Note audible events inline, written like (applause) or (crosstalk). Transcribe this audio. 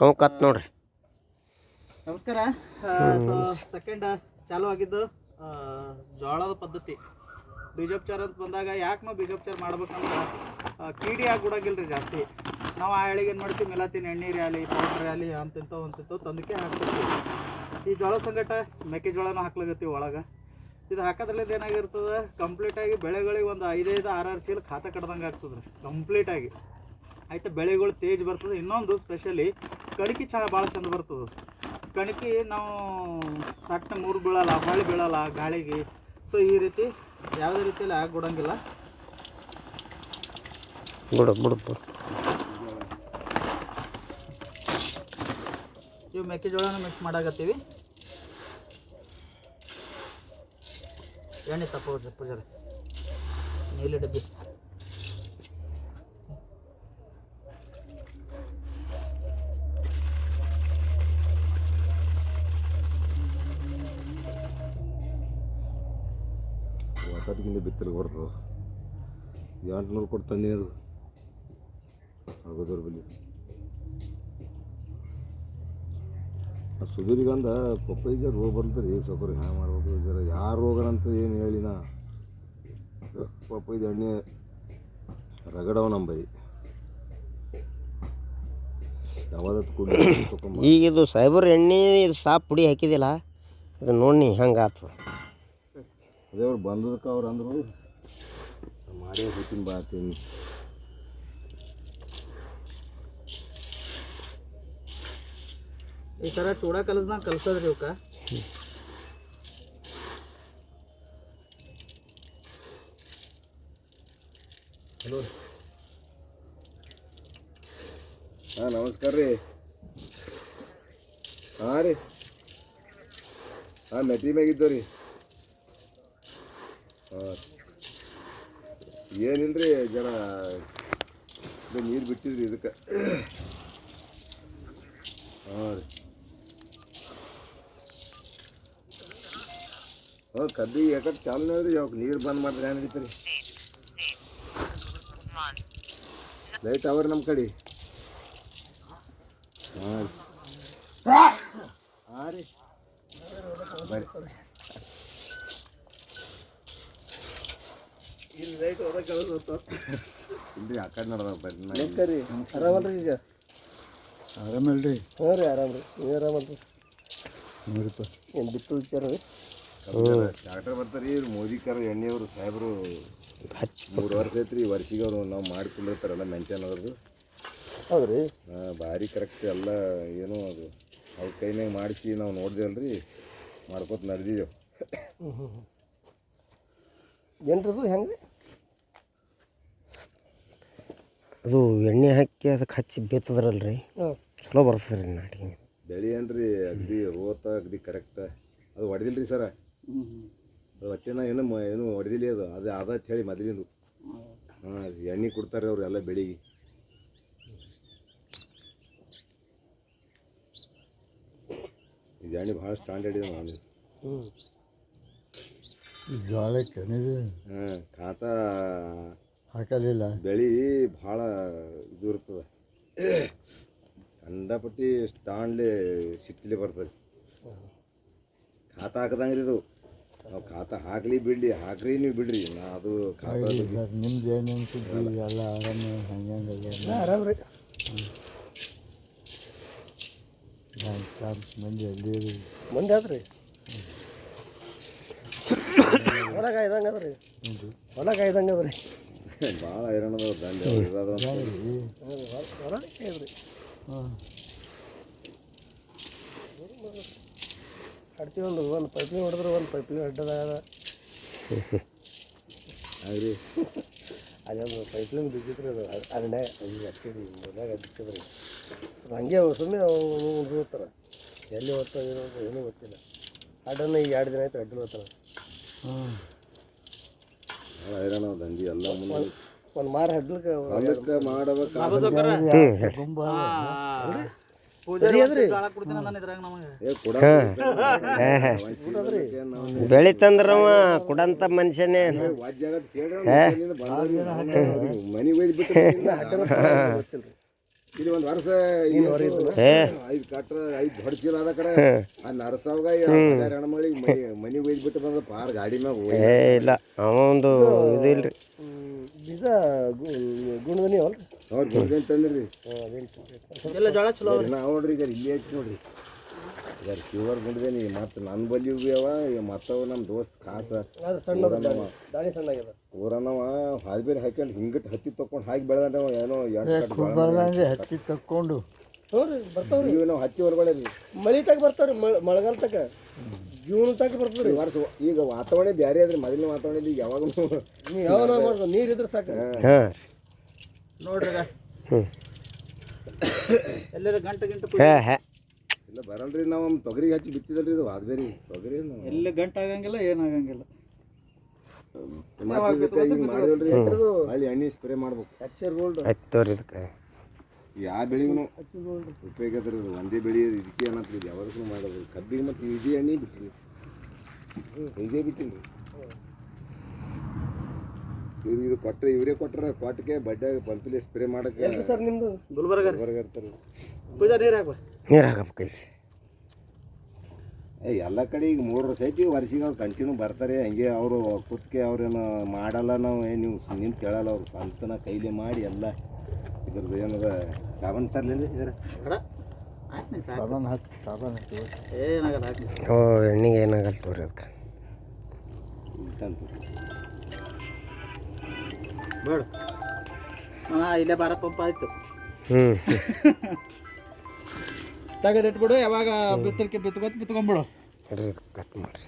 ಕೌಕತ್ ನೋಡ್ರಿ. ನಮಸ್ಕಾರ. So second ಚಾಲು ಆಗಿದ್ದು ಜೋಳದ ಪದ್ಧತಿ. ಬೀಜೋಪಚಾರ ಅಂತ ಬಂದಾಗ ಯಾಕೆ ನಾವು ಬೀಜೋಪಚಾರ ಮಾಡ್ಬೇಕಂದ್ರೆ ಕೀಡಿ ಆಗಿಬಿಡಂಗಿಲ್ಲ ಜಾಸ್ತಿ. ನಾವು ಆ ಏನು ಮಾಡ್ತೀವಿ? ಮೆಲಾತಿನ ಎಣ್ಣೆ ರ್ಯಾಲಿ ಪೌಡ್ರ್ ರ್ಯಾಲಿ ಅಂತಿಂತವು ಅಂತಿಂತವು ತಂದಕ್ಕೆ ಹಾಕ್ತಿರ್ತೀವಿ. ಈ ಜೋಳ ಸಂಗಟ ಮೆಕ್ಕೆಜೋಳನೂ ಹಾಕ್ಲಾಗತ್ತೀವಿ ಒಳಗೆ. ಇದು ಹಾಕೋದ್ರಲ್ಲಿಂದ ಏನಾಗಿರ್ತದೆ? ಕಂಪ್ಲೀಟಾಗಿ ಬೆಳೆಗಳಿಗೆ ಒಂದು ಐದೈದು ಆರಾರು ಚೀಲ ಖಾತ ಕಡ್ದಂಗೆ ಆಗ್ತದ್ರಿ. ರೀ ಕಂಪ್ಲೀಟಾಗಿ ಆಯ್ತು ಬೆಳೆಗಳು ತೇಜ್ ಬರ್ತದೆ. ಇನ್ನೊಂದು ಸ್ಪೆಷಲಿ ಕಣಕಿ ಚಾ ಭಾಳ ಚಂದ ಬರ್ತದೆ. ಕಣಕಿ ನಾವು ಸಟ್ಟ ಮೂರು ಬೀಳಲ್ಲ ಹೊಳ್ಳಿ ಬೀಳಲ್ಲ ಗಾಳಿಗೆ. ಸೊ ಈ ರೀತಿ ಯಾವುದೇ ರೀತಿಯಲ್ಲಿ ಆಗ್ಬಿಡಂಗಿಲ್ಲ ಬಿಡು ಬಿಡು ಬಿಡು. ಇವು ಮೆಕ್ಕೆಜೋಳನ ಮಿಕ್ಸ್ ಮಾಡಾಕತ್ತೀವಿ. ಎಣ್ಣೆ ತಪ್ಪ ಪೂಜಾರಿ. ನೀಲಿ ಡಬ್ಬಿ. ಒತ್ತಟಕ್ಕಿಂತ ಬಿತ್ತಲು ಬರ್ತದೆ ಎಂಟುನೂರು ಕೊಟ್ಟು ತಂದಿನಿ ಅದು. ಆಗೋದ್ರ ಬಲ್ಲಿ. ಆ ಪಪ್ಪಾಯಿ ಪಪ್ಪೈಜ ರೋಗ ಬರ್ತದೆ ರೀ ಸೊಬ್ಬರು ಹ್ಯಾಂಗ ಮಾಡ್ಬೇಕು ಜರ? ಯಾವ ರೋಗನಂತ ಏನು ಹೇಳಿನ? ನಾ ಪಪ್ಪೈದ ಎಣ್ಣೆ ರಗಡವ ನಮ್ಮ ಬೈ ಕುಡಿ ಈಗ ಇದು ಸೈಬರ್ ಎಣ್ಣೆ ಇದು ಸಾಪ್ ಪುಡಿ ಹಾಕಿದಿಲ್ಲ, ಇದು ನೋಡಿ ಹಂಗೆ ಆತು. ಅದೇ ಅವ್ರು ಬಂದದಕ್ಕೆ ಅವ್ರು ಅಂದರು ಮಾಡೇ ಹೋಗ್ತೀನಿ ಬಾತೀನಿ ಈ ಥರ ಚೂಡ ಕಲಸ್ನ ಕಲ್ಸೋದ್ರಿ ಅವಕ್ಕ ಹಲೋ ಹಾಂ ನಮಸ್ಕಾರ ರೀ. ಹಾಂ ರೀ. ಹಾಂ ಮೆಟ್ರಿ ಮ್ಯಾಗಿದ್ದೋ ರೀ ಹಾಂ ಏನಿಲ್ಲ ರೀ ಜನ ಇದು ನೀರು ಬಿಟ್ಟಿದ್ರಿ ಇದಕ್ಕೆ. ಹಾಂ ರೀ. ಹಾಂ ಕದ್ದಿ ಯಾಕಂದ್ರೆ ಚಾಲನೆ ರೀ ಯಾವಾಗ ನೀರು ಬಂದ್ ಮಾಡಿದ್ರೆ ಏನು ನಡೀತೀರಿ? ಲೈಟ್ ಅವ್ರಿ ನಮ್ಮ ಕಡೆ. ಹಾಂ ಹಾಂ ರೀ. ಬರ್ರಿ. ಇಲ್ರಿ ಆ ಕಡೆ ನಡ್ದ ಬರ್ರಿ ನಾ ಇಲ್ಲಿ- ರೀ ಆರಾಮಲ್ರಿ ಈಗ? ಆರಾಮಲ್ರಿ. ಹ್ಞೂ ರೀ ಆರಾಮ ರೀ. ನೀವು ಆರಾಮಲ್ರಿ ನೋಡಿಪ್ಪ. ಏನು ಬಿತ್ತು ವಿಚಾರ ರೀ? ಡಾಕ್ಟರ್ ಬರ್ತಾರೆ ಇವ್ರು ಮೋದಿಕರ ಎಣ್ಣೆಯವರು ಸಾಹೇಬರು. ಹಚ್ಚಿ. ಮೂರು ವರ್ಷ ಐತ್ರಿ ವರ್ಷಿಗೆ ಅವರು ನಾವು ಮಾಡಿಕೊಂಡಿರ್ತಾರಲ್ಲ ಮೆಂಟೇನ್ ಅವ್ರದ್ದು ಹೌದು ರೀ ಭಾರಿ ಕರೆಕ್ಟ್ ಎಲ್ಲ ಏನೋ ಅದು. ಅವ್ರ ಕೈನಾಗ ಮಾಡಿಸಿ ನಾವು ನೋಡಿದೇವಲ್ರಿ. ಮಾಡ್ಕೊತ ನಡೆದಿದ್ದೇವೆ ಏನ್ರದು ಹೆಂಗೆ ರೀ ಅದು ಎಣ್ಣೆ ಹಾಕಿ ಅದಕ್ಕೆ ಹಚ್ಚಿ ಬೇತದ್ರಲ್ರಿ. ರೀ ಚಲೋ ಬರ್ತದೆ ರೀ ನಾಟಿ ಬೆಳಿ ಏನ್ರಿ ಅಗ್ದಿ ರೋತ ಅಗ್ದಿ ಕರೆಕ್ಟ್? ಅದು ಹೊಡೆದಿಲ್ರಿ ಸರ? ಅದು ಹೊಟ್ಟೆನ ಏನು ಮ- ಏನು ಹೊಡೆದಿಲ್ಲ ಅದು. ಅದು ಅದ ಅಂತ ಹೇಳಿ ಮೊದಲಿಂದು. ಹಾಂ ಎಣ್ಣೆ ಕೊಡ್ತಾರೆ ಅವ್ರು ಎಲ್ಲ ಬೆಳಿಗ್ಗೆ. ಇದು ಎಣ್ಣೆ ಭಾಳ ಸ್ಟ್ಯಾಂಡರ್ಡ್ ಇದೆ ನಾನು ಜೋಳಕ್ಕೆ ಹಾಂ ಖಾತ ಹಾಕಲಿಲ್ಲ. ಬೆಳೆ ಭಾಳ ಇದು ಇರ್ತದೆ. ಕಂಡಪಟ್ಟಿ ಸ್ಟಾಂಡ್ಲಿ ಸಿಟ್ಟಿಲಿ ಬರ್ತದೆ. ಖಾತ ಹಾಕದಂಗೆ ರೀ ಇದು. ನಾವು ಖಾತ ಹಾಕಲಿ ಬಿಡ್ಲಿ ಹಾಕ್ರಿ ನೀವು ಬಿಡ್ರಿ. ನಾ ಅದು ಖಾತ ನಿಮ್ದು ಏನೇನು ಸುದ್ದಿ ಎಲ್ಲ ಆರಾಮ ಹಂಗೆ ಆರಾಮ ರೀ. ಮಂದಿ ಅಲ್ಲಿ. ಮಂದಿ ಆದ್ರಿ? ಹೊಲ ಕಾಯ್ದಂಗೆ ಅದ ರೀ ಹೌದು. ಹೊಲ ಕಾಯ್ದಂಗೆ ಅದ ರೀ ಭಾಳ ಹೈರಾಣ ಅದಾವ ದಂಡೆ ಅವ್ರು ಇರೋದು ಅಂತ. ಯಾವ್ದು? ಹೊಲ ಕಾಯ್ದ್ರಿ ಹಾಂ ಅಡ್ತಿ ಒಂದು ಒಂದು ಪೈಪ್ಲಿ ಹೊಡೆದ್ರೆ ಒಂದು ಪೈಪ್ಲಿ ಅಡ್ಡದಾಗ ಆಗ್ರಿ ಅದೊಂದು ಪೈಪ್ಲಿಂಗ್ ಬಿದ್ದಿತ್ತು ರೀ ಅದು ಅದನ್ನೇ ಅದು ಹಚ್ಚಿದ್ರಿ ಮೊದಲಾಗ ಬಿಟ್ಟಿದ್ರಿ ಹಂಗೆ ಅವು ಸುಮ್ಮನೆ ಹೋಗ್ತಾರೆ ಎಲ್ಲಿ ಓದ್ತಾ ಏನೋ ಏನೂ ಗೊತ್ತಿಲ್ಲ ಅಡ್ಡನ್ನ ಈಗ ಎರಡು ದಿನ ಆಯ್ತು ಅಡ್ಡಲ್ಲಿ ಓದ್ತಾನೆ ಹಾಂ ಹೈರಾಣ ಅದ ದಂಡಿ ಎಲ್ಲ ಮುಂದೆ. ಒಂದು ಮಾರು ಹಡ್ಲಕ್ಕೆ ಹೊಲಕ್ಕೆ ಬೆಳಿತಂದ್ರವ ಕುಡಂತ ಮನುಷ್ಯನೇ. ಮನಿ ಒಯ್ದು ಬಿಟ್ಟು ಇಲ್ಲಿ ಒಂದು ವರ್ಷ ಐದು ಕಟ್ರ ಐದು ದೊಡ್ಡ ಚೀಲ ಅದ ಕಡೆ. ಹೆಣ್ಮಳಿಗೆ ಮನಿ ಒಯ್ದು ಬಿಟ್ಟು ಬಂದ ಪಾರ್ ಗಾಡಿ ಮ್ಯಾಗ ಏ ಇಲ್ಲ. ಅವ ಒಂದು ಇದು ಇಲ್ರಿ. ಬೀಜ ಗುಣದನಿ ಅಲ್ಲ ಅವ್ರು ತಂದ್ರಿ. ನೋಡ್ರಿ ಈಗ ಇಲ್ಲಿ ನೋಡ್ರಿ. ಈಗ ಕ್ಯೂವರ್ ನೀ ಮತ್ತೆ ನನ್ನ ಬಲ್ಲಿ ಭೀ ಅವ ಈಗ ಮತ್ತವ ನಮ್ಮ ದೋಸ್ತ್ ಕಾಸ. ಊರನವ. ದಾಣಿ ಸಣ್ಣಾಗ್ಯದ? ಊರನವ ಹಾದ್ಬೇರಿ ಹಾಕ್ಯಂಡು ಹಿಂಗಟ್ ಹತ್ತಿ ತಕೊಂಡು ಹಾಕಿ ಬೆಳೆದವ ಏನೋ ಎರಡು ಹತ್ತಿ ತಕ್ಕೊಂಡು. ನೋಡ್ರಿ ಬರ್ತಾವ್ರಿ. ಇವು ನಾವು ಹತ್ತಿ ಹೊರಗಡೆ ರೀ. ಮಳಿ ತಗ ಬರ್ತಾವ್ರಿ ಮಳೆಗಾಲ ತಕ. ಜೂನ್ ತಕ ಬರ್ತಾವ್ರಿ. ಈ ವರ್ಷ ಈಗ ವಾತಾವರಣ ಬ್ಯಾರೆ ಅದ್ರಿ ಮೊದಲಿನ ವಾತಾವರಣ ಈಗ ಯಾವಾಗ ನೀವು ಯಾವ ನೀರು ಇದ್ರೆ ಸಾಕು. ಹಾಂ. ನೋಡ್ರಿ ಎಲ್ಲರ ಗಂಟೆ ಗಂಟೆ ಇಲ್ಲ ಬರಲ್ರಿ ನಾವು ತೊಗರಿಗೆ ಹಚ್ಚಿ ಬಿತ್ತಿದಲ್ರಿ ಇದು ಹಾದ್ಬೇರಿ ತೊಗರಿ ಎಲ್ಲ ಗಂಟ ಆಗಂಗಿಲ್ಲ ಏನಾಗಂಗಿಲ್ಲ ಮಾಡಿದಲ್ರಿ ಅಲ್ಲಿ ಎಣ್ಣೆ ಸ್ಪ್ರೇ ಮಾಡ್ಬೇಕು. ಆಯ್ತು ತೋರಿ ಇದಕ್ಕೆ. ಯಾವ ಬೆಳೆಗೂ ಉಪಯೋಗ ಅದ್ರಿ ಇದು ಒಂದೇ ಬೆಳೆ ಇದಕ್ಕೆ ಏನಂತ ಇದು ಯಾವಾಗೂ ಮಾಡೋದು. ಕಬ್ಬಿಗೆ ಮತ್ತು ಇದೇ ಎಣ್ಣೆ ಬಿಟ್ಟಿರಿ ಇದೇ ಇವ್ರು ಇದು ಕೊಟ್ಟರೆ ಇವರೇ ಕೊಟ್ಟರೆ ಕೊಟ್ಟಿಗೆ ಬಡ್ಡೆ ಬಲ್ಪಿಲಿ ಸ್ಪ್ರೇ ಮಾಡಕ್ಕೆ ಸರ್ ನಿಮ್ದು? ಗುಲ್ಬರ್ಗ ಹೊರಗೆ ಇರ್ತಾರೆ. ಪೂಜಾ ನೀರು ಹಾಕ್ಬ ನೀರು ಹಾಕಬೇಕು ಈಗ ಏ ಎಲ್ಲ ಕಡೆ ಈಗ ಮೂರು ವರ್ಷ ಐತಿ ವರ್ಷಿಗೆ ಅವ್ರು ಕಂಟಿನ್ಯೂ ಬರ್ತಾರೆ. ಹಂಗೆ ಅವರು ಕುತ್ತಿಗೆ ಅವ್ರೇನು ಮಾಡಲ್ಲ ನಾವು ಏನು ನೀವು ನಿಂತು ಕೇಳಲ್ಲ ಅವ್ರು. ಸ್ವಂತನ ಕೈಲಿ ಮಾಡಿ ಎಲ್ಲ ಇದ್ರದ್ದು ಏನದ ಸಾಬನ್ ತರಲಿಲ್ಲ ಇದರ ಕಡ ಆಯ್ತು ನೀ ಸಾಕು. ಸಾಬಾನ್ ಹಾಕಿ ಸಾಬಾನ್ ಹಾಕಿ. ಏನಾಗಲ್ಲ ಹಾಕಿ ಓ ಎಣ್ಣೆಗೆ ಏನಾಗಲ್ಲ ತೋರಿ ಅದಕ್ಕೆ ಇಟ್ಟಂತ ಬೇಡ. ಹಾಂ ಇಲ್ಲೇ ಬಾರ ಪಂಪ್ ಆಯ್ತು. ಹ್ಞೂ (laughs) ತೆಗೆದಿಟ್ಬಿಡು ಯಾವಾಗ ಬಿತ್ತಲಿಕ್ಕೆ ಬಿತ್ಕೋತ ಬಿತ್ಕೊಂಬಿಡು ಕಟ್ ಮಾಡಿರಿ